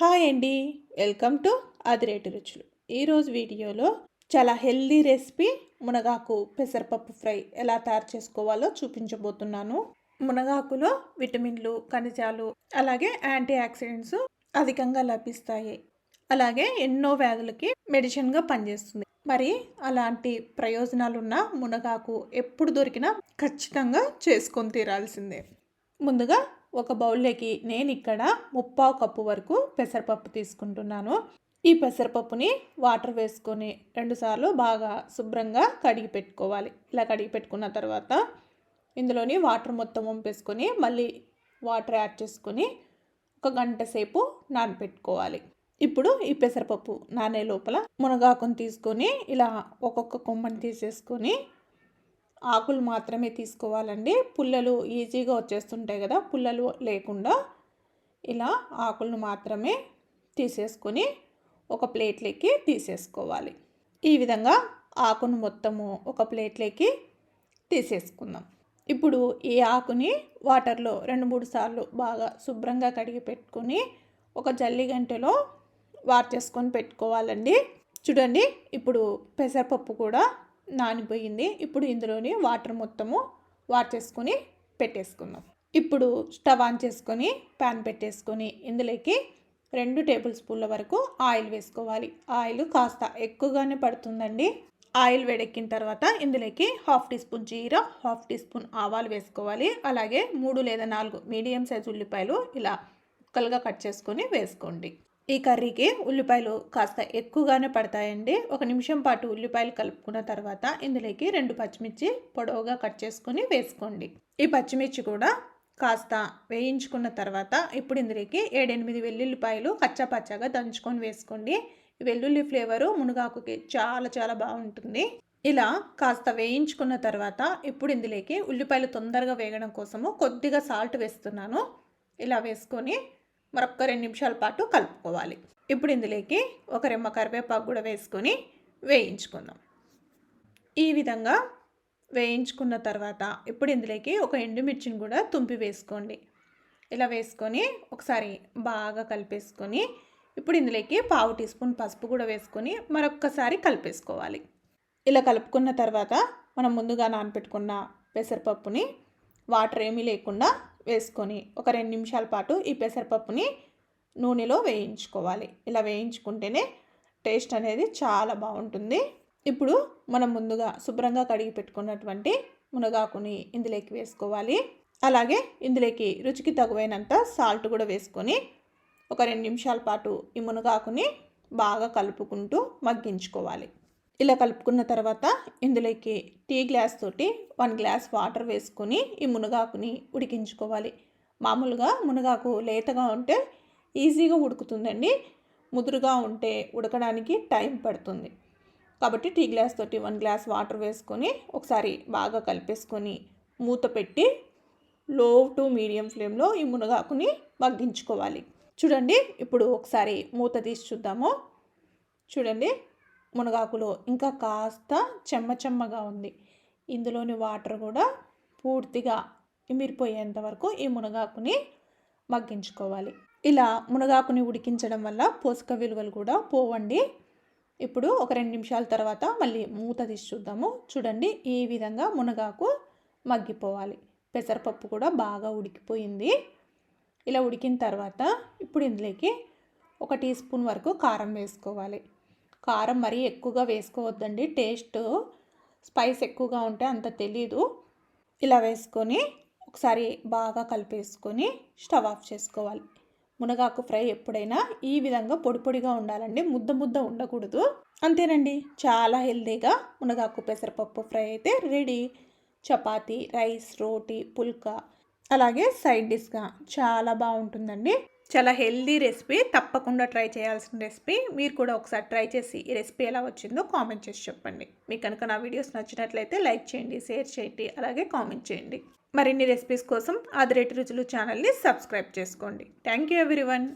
Hi అండి. Welcome to అదిరేటి రుచులు. ఈరోజు వీడియోలో చాలా హెల్దీ రెసిపీ మునగాకు పెసరపప్పు ఫ్రై ఎలా తయారు చేసుకోవాలో చూపించబోతున్నాను. మునగాకులో విటమిన్లు ఖనిజాలు అలాగే యాంటీ ఆక్సిడెంట్స్ అధికంగా లభిస్తాయి. అలాగే ఎన్నో వ్యాధులకి మెడిసిన్గా పనిచేస్తుంది. మరి అలాంటి ప్రయోజనాలున్న మునగాకు ఎప్పుడు దొరికినా ఖచ్చితంగా చేసుకొని తీరాల్సిందే. ముందుగా ఒక బౌల్లోకి నేను ఇక్కడ ముప్పావు కప్పు వరకు పెసరపప్పు తీసుకుంటున్నాను. ఈ పెసరపప్పుని వాటర్ వేసుకొని రెండుసార్లు బాగా శుభ్రంగా కడిగి పెట్టుకోవాలి. ఇలా కడిగి పెట్టుకున్న తర్వాత ఇందులోని వాటర్ మొత్తం వంపేసుకొని మళ్ళీ వాటర్ యాడ్ చేసుకొని ఒక గంట సేపు నానబెట్టుకోవాలి ఇప్పుడు ఈ పెసరపప్పు నానే లోపల మునగాకుని తీసుకొని ఇలా ఒక్కొక్క కొమ్మని తీసేసుకొని ఆకులు మాత్రమే తీసుకోవాలండి. పుల్లలు ఈజీగా వచ్చేస్తుంటాయి కదా పుల్లలు లేకుండా ఇలా ఆకులను మాత్రమే తీసేసుకొని ఒక ప్లేట్లోకి తీసేసుకోవాలి. ఈ విధంగా ఆకును మొత్తము ఒక ప్లేట్లోకి తీసేసుకుందాం. ఇప్పుడు ఈ ఆకుని వాటర్లో రెండు మూడు సార్లు బాగా శుభ్రంగా కడిగి పెట్టుకొని ఒక జల్లి గంటలో వార్ చేసుకొని పెట్టుకోవాలండి. చూడండి ఇప్పుడు పెసరపప్పు కూడా నానిపోయింది. ఇప్పుడు ఇందులోని వాటర్ మొత్తము వాట్ చేసుకొని పెట్టేసుకుందాం. ఇప్పుడు స్టవ్ ఆన్ చేసుకొని ప్యాన్ పెట్టేసుకొని ఇందులోకి రెండు టేబుల్ స్పూన్ల వరకు ఆయిల్ వేసుకోవాలి. ఆయిల్ కాస్త ఎక్కువగానే పడుతుందండి. ఆయిల్ వేడెక్కిన తర్వాత ఇందులోకి హాఫ్ టీ స్పూన్ జీరా హాఫ్ టీ స్పూన్ ఆవాలు వేసుకోవాలి. అలాగే మూడు లేదా నాలుగు మీడియం సైజ్ ఉల్లిపాయలు ఇలా ముక్కలుగా కట్ చేసుకొని వేసుకోండి. ఈ కర్రీకి ఉల్లిపాయలు కాస్త ఎక్కువగానే పడతాయండి. ఒక నిమిషం పాటు ఉల్లిపాయలు కలుపుకున్న తర్వాత ఇందులోకి రెండు పచ్చిమిర్చి పొడవుగా కట్ చేసుకొని వేసుకోండి. ఈ పచ్చిమిర్చి కూడా కాస్త వేయించుకున్న తర్వాత ఇప్పుడు ఇందులోకి ఏడెనిమిది వెల్లుల్లిపాయలు కచ్చాపచ్చాగా దంచుకొని వేసుకోండి. వెల్లుల్లి ఫ్లేవరు మునగాకుకి చాలా చాలా బాగుంటుంది. ఇలా కాస్త వేయించుకున్న తర్వాత ఇప్పుడు ఇందులోకి ఉల్లిపాయలు తొందరగా వేగడం కోసము కొద్దిగా సాల్ట్ వేస్తున్నాను. ఇలా వేసుకొని మరొక రెండు నిమిషాల పాటు కలుపుకోవాలి. ఇప్పుడు ఇందులోకి ఒక రెమ్మ కరివేపాకు కూడా వేసుకొని వేయించుకుందాం. ఈ విధంగా వేయించుకున్న తర్వాత ఇప్పుడు ఇందులోకి ఒక ఎండుమిర్చిని కూడా తుంపి వేసుకోండి. ఇలా వేసుకొని ఒకసారి బాగా కలిపేసుకొని ఇప్పుడు ఇందులోకి పావు టీ స్పూన్ పసుపు కూడా వేసుకొని మరొక్కసారి కలిపేసుకోవాలి. ఇలా కలుపుకున్న తర్వాత మనం ముందుగా నానపెట్టుకున్న పెసరపప్పుని వాటర్ ఏమీ లేకుండా వేసుకొని ఒక రెండు నిమిషాల పాటు ఈ పెసరపప్పుని నూనెలో వేయించుకోవాలి. ఇలా వేయించుకుంటేనే టేస్ట్ అనేది చాలా బాగుంటుంది. ఇప్పుడు మనం ముందుగా శుభ్రంగా కడిగి పెట్టుకున్నటువంటి మునగాకుని ఇందులోకి వేసుకోవాలి. అలాగే ఇందులోకి రుచికి తగువైనంత సాల్ట్ కూడా వేసుకొని ఒక రెండు నిమిషాల పాటు ఈ మునగాకుని బాగా కలుపుకుంటూ మగ్గించుకోవాలి. ఇలా కలుపుకున్న తర్వాత ఇందులోకి టీ గ్లాస్ తోటి వన్ గ్లాస్ వాటర్ వేసుకొని ఈ మునగాకుని ఉడికించుకోవాలి. మామూలుగా మునగాకు లేతగా ఉంటే ఈజీగా ఉడుకుతుందండి. ముదురుగా ఉంటే ఉడకడానికి టైం పడుతుంది. కాబట్టి టీ గ్లాస్ తోటి వన్ గ్లాస్ వాటర్ వేసుకొని ఒకసారి బాగా కలిపేసుకొని మూత పెట్టి లో టు మీడియం ఫ్లేమ్లో ఈ మునగాకుని మగ్గించుకోవాలి. చూడండి ఇప్పుడు ఒకసారి మూత తీసి చూద్దాము. చూడండి మునగాకులో ఇంకా కాస్త చెమ్మ చెమ్మగా ఉంది. ఇందులోని వాటర్ కూడా పూర్తిగా ఇమిరిపోయేంత వరకు ఈ మునగాకుని మగ్గించుకోవాలి. ఇలా మునగాకుని ఉడికించడం వల్ల పోషక విలువలు కూడా పోవండి. ఇప్పుడు ఒక రెండు నిమిషాల తర్వాత మళ్ళీ మూత తీసి చూద్దాము. చూడండి ఈ విధంగా మునగాకు మగ్గిపోవాలి. పెసరపప్పు కూడా బాగా ఉడికిపోయింది. ఇలా ఉడికిన తర్వాత ఇప్పుడు ఇందులోకి ఒక టీ స్పూన్ వరకు కారం వేసుకోవాలి. కారం మరీ ఎక్కువగా వేసుకోవద్దండి. టేస్ట్ స్పైస్ ఎక్కువగా ఉంటే అంత తెలీదు. ఇలా వేసుకొని ఒకసారి బాగా కలిపేసుకొని స్టవ్ ఆఫ్ చేసుకోవాలి. మునగాకు ఫ్రై ఎప్పుడైనా ఈ విధంగా పొడి పొడిగా ఉండాలండి. ముద్ద ముద్ద ఉండకూడదు. అంతేనండి. చాలా హెల్తీగా మునగాకు పెసరపప్పు ఫ్రై అయితే రెడీ. చపాతి రైస్ రోటీ పుల్కా అలాగే సైడ్ డిష్గా చాలా బాగుంటుందండి. చాలా హెల్దీ రెసిపీ తప్పకుండా ట్రై చేయాల్సిన రెసిపీ. మీరు కూడా ఒకసారి ట్రై చేసి ఈ రెసిపీ ఎలా వచ్చిందో కామెంట్ చేసి చెప్పండి. మీకు కనుక నా వీడియోస్ నచ్చినట్లయితే లైక్ చేయండి షేర్ చేయండి అలాగే కామెంట్ చేయండి. మరిన్ని రెసిపీస్ కోసం ఆదిరేటి రుచులు ఛానల్ని సబ్స్క్రైబ్ చేసుకోండి. Thank you everyone.